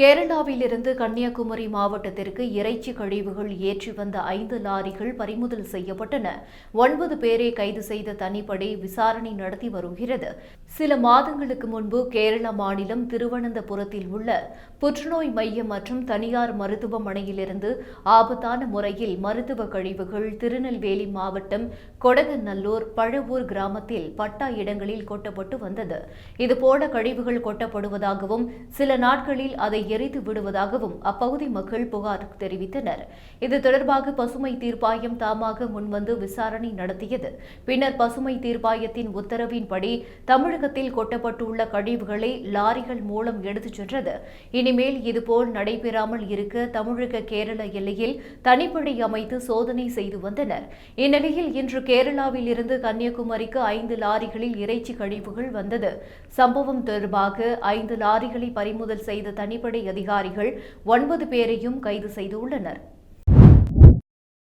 கேரளாவிலிருந்து கன்னியாகுமரி மாவட்டத்திற்கு இறைச்சி கழிவுகள் ஏற்றி வந்த ஐந்து லாரிகள் பறிமுதல் செய்யப்பட்டன. ஒன்பது பேரை கைது செய்த தனிப்படை விசாரணை நடத்தி வருகிறது. சில மாதங்களுக்கு முன்பு கேரள மாநிலம் திருவனந்தபுரத்தில் உள்ள புற்றுநோய் மையம் மற்றும் தனியார் மருத்துவமனையிலிருந்து ஆபத்தான முறையில் மருத்துவ கழிவுகள் திருநெல்வேலி மாவட்டம் கொடகநல்லூர் பழவூர் கிராமத்தில் பட்டா இடங்களில் கொட்டப்பட்டு வந்தது. இதுபோல கழிவுகள் கொட்டப்படுவதாகவும் சில நாட்களில் அதை எரித்து விடுவதாகவும் அப்பகுதி மக்கள் புகார் தெரிவித்தனர். இது தொடர்பாக பசுமை தீர்ப்பாயம் தாமாக முன்வந்து விசாரணை நடத்தியது. பின்னர் பசுமை தீர்ப்பாயத்தின் உத்தரவின்படி தமிழகத்தில் கொட்டப்பட்டுள்ள கழிவுகளை லாரிகள் மூலம் எடுத்துச் சென்றது. இனிமேல் இதுபோல் நடைபெறாமல் இருக்க தமிழக கேரள எல்லையில் தனிப்படை அமைத்து சோதனை செய்து வந்தனர். இந்நிலையில் இன்று கேரளாவில் இருந்து கன்னியாகுமரிக்கு ஐந்து லாரிகளில் இறைச்சி கழிவுகள் வந்தது. சம்பவம் தொடர்பாக ஐந்து லாரிகளை பறிமுதல் செய்த தனிப்படை அதிகாரிகள் ஒன்பது பேரையும் கைது செய்துள்ளனர்.